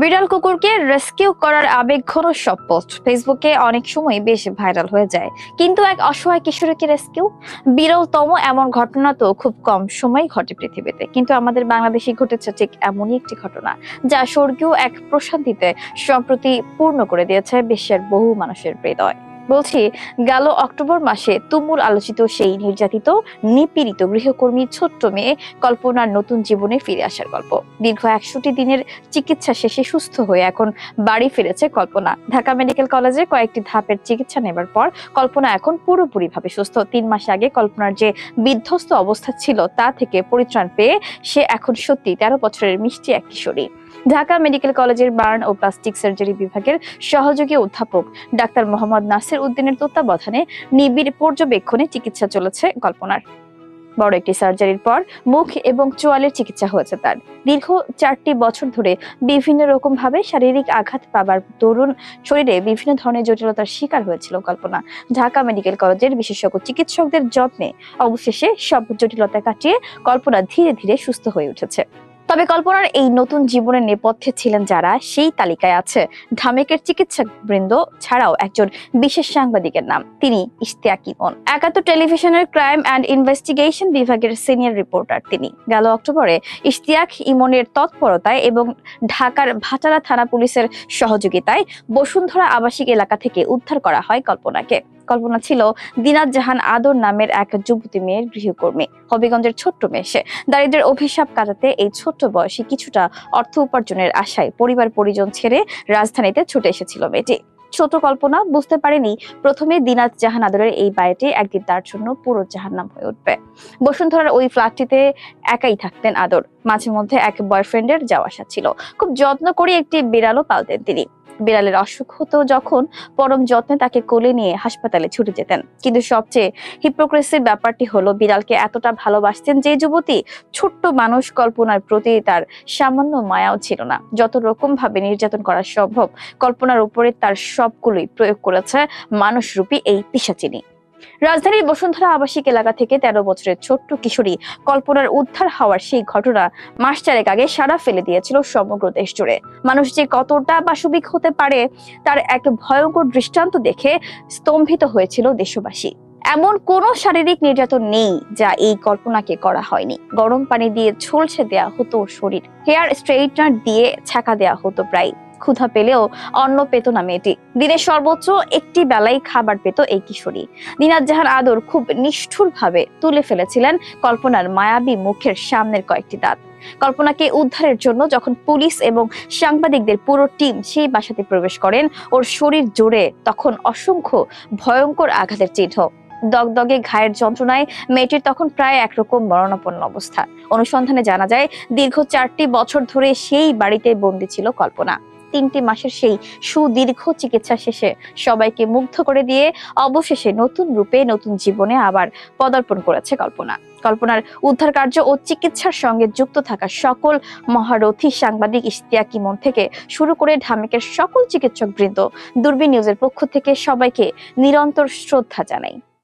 বিড়াল কুকুরকে রেস্কিউ করার আবেগঘন সব পোস্ট। ফেসবুকে অনেক সময় বেশ ভাইরাল হয়ে যায়। কিন্তু এক অসহায় কিশোরীকে রেস্কিউ? বিরলতম এমন ঘটনা তো খুব কম সময় ঘটে পৃথিবীতে। কিন্তু আমাদের বাংলাদেশে ঘটেছে ঠিক এমনই একটি ঘটনা, যা স্বর্গীয় এক প্রশান্তিতে সম্প্রতি পূর্ণ করে দিয়েছে বিশ্বের বহু মানুষের হৃদয়। বলছি, গেল অক্টোবর মাসে তুমুল আলোচিত সেই নির্যাতিত, নিপীড়িত গৃহকর্মী ছোট্ট মেয়ে কল্পনার নতুন জীবনে ফিরে আসার গল্প। দীর্ঘ একশোটি দিনের চিকিৎসা শেষে সুস্থ হয়ে এখন বাড়ি ফিরেছে কল্পনা। ঢাকা মেডিকেল কলেজে কয়েকটি ধাপের চিকিৎসা নেবার পর কল্পনা এখন পুরোপুরিভাবে সুস্থ। তিন মাস আগে কল্পনার যে বিধ্বস্ত অবস্থা ছিল তা থেকে পরিত্রাণ পেয়ে সে এখন সত্যি তেরো বছরের মিষ্টি এক কিশোরী। ঢাকা মেডিকেল কলেজের বার্ন ও প্লাস্টিক সার্জারি বিভাগের সহযোগী অধ্যাপক ডাক্তার মোহাম্মদ নাসির উদ্দিনের তত্ত্বাবধানে নিবিড় পর্যবেক্ষণে চিকিৎসা চলেছে কল্পনার। বড় একটি সার্জারির পর মুখ এবং চোয়ালের চিকিৎসা হয়েছে তার। দীর্ঘ চারটি বছর ধরে বিভিন্ন রকম ভাবে শারীরিক আঘাত পাবার দরুন শরীরে বিভিন্ন ধরনের জটিলতার শিকার হয়েছিল কল্পনা। ঢাকা মেডিকেল কলেজের বিশেষজ্ঞ চিকিৎসকদের যত্নে অবশেষে সব জটিলতা কাটিয়ে কল্পনা ধীরে ধীরে সুস্থ হয়ে উঠেছে। তবে কল্পনার এই নতুন জীবনের নেপথ্যে ছিলেন যারা, সেই তালিকায় আছে ঢামেকের চিকিৎসক বৃন্দ ছাড়াও একজন বিশেষ সাংবাদিকের নাম। তিনি ইশতিয়াক ইমন একাত্তর টেলিভিশনের ক্রাইম অ্যান্ড ইনভেস্টিগেশন বিভাগের সিনিয়র রিপোর্টার তিনি। গেল অক্টোবরে ইশতিয়াক ইমনের তৎপরতায় এবং ঢাকার ভাটারা থানা পুলিশের সহযোগিতায় বসুন্ধরা আবাসিক এলাকা থেকে উদ্ধার করা হয় কল্পনাকে। কল্পনা ছিল দিনাত জাহান আদর নামের এক যুবতী মেয়ের গৃহকর্মী। হবিগঞ্জের ছোট্ট মেয়ে সে। দারিদ্রের অভিশাপ কাটাতে এই ছোট্ট বয়সে কিছুটা অর্থ উপার্জনের আশায় পরিবার পরিজন ছেড়ে রাজধানীতে ছুটে এসেছিল মেয়েটি। ছোট কল্পনা বুঝতে পারেনি প্রথমে দিনাত জাহান আদরের এই বাড়িটি একদিন তার জন্য পুরো জাহান্নাম হয়ে উঠবে। বসুন্ধরার ওই ফ্ল্যাটটিতে একাই থাকতেন আদর। মাঝে মধ্যে এক বয়ফ্রেন্ডের যাওয়া আসা ছিল। খুব যত্ন করে একটি বিড়ালও পালতেন তিনি। বিড়ালের অসুখ হতো যখন পরম যত্নে তাকে কোলে নিয়ে হাসপাতালে ছুটে যেতেন। কিন্তু সবচেয়ে হিপোক্রেসির ব্যাপারটি হলো বিড়ালকে এতটা ভালোবাসতেন যে যুবতী ছোট্ট মানুষ কল্পনার প্রতি তার সামান্য মায়াও ছিল না। যত রকম ভাবে নির্যাতন করা সম্ভব, কল্পনার উপরে তার সবগুলোই প্রয়োগ করেছে মানুষরূপী এই পিসাচিনী রাজধানীর বসুন্ধরা আবাসিক এলাকা থেকে তেরো বছরের ছোট্ট কিশোরী কল্পনার উদ্ধার হওয়ার সেই ঘটনা মাস চারেক আগে সারা ফেলে দিয়েছিল সমগ্র দেশ জুড়ে। মানুষ যে কতটা বাসবিক হতে পারে, তার এক ভয়ঙ্কর দৃষ্টান্ত দেখে স্তম্ভিত হয়েছিল দেশবাসী। এমন কোন শারীরিক নির্যাতন নেই যা এই কল্পনাকে করা হয়নি। গরম পানি দিয়ে ঝলসে দেয়া হতো শরীর। হেয়ার স্ট্রেইটনার দিয়ে ছাকা দেয়া হতো প্রায় ক্ষুধা পেলেও অন্ন পেত না মেয়েটি। দিনের সর্বোচ্চ একটি বেলাই খাবার পেত এই কিশোরী। দিনাত জাহান আদর খুব নিষ্ঠুর ভাবে তুলে ফেলেছিলেন কল্পনার মায়াবী মুখের সামনের কয়েকটি দাঁত। কল্পনাকে উদ্ধারের জন্য যখন পুলিশ এবং সাংবাদিকদের পুরো টিম সেই বাসাতে প্রবেশ করেন, ওর শরীর জোরে, তখন অসংখ্য ভয়ঙ্কর আঘাতের চিহ্ন। দগদগে ঘায়ের যন্ত্রণায় মেয়েটির তখন প্রায় একরকম মরণাপন্ন অবস্থা। অনুসন্ধানে জানা যায়, দীর্ঘ চারটি বছর ধরে সেই বাড়িতে বন্দি ছিল কল্পনা। তিনটি মাসের সেই সুদীর্ঘ চিকিৎসা শেষে সবাইকে মুগ্ধ করে দিয়ে অবশেষে নতুন রূপে, নতুন জীবনে আবার পদার্পণ করেছে কল্পনা। কল্পনার উদ্ধার কার্য ও চিকিৎসার সঙ্গে যুক্ত থাকা সকল মহারথী সাংবাদিক ইশতিয়াক ইমন থেকে শুরু করে ঢামেকের সকল চিকিৎসক বৃন্দ দূরবীন নিউজের পক্ষ থেকে সবাইকে নিরন্তর শ্রদ্ধা জানাই।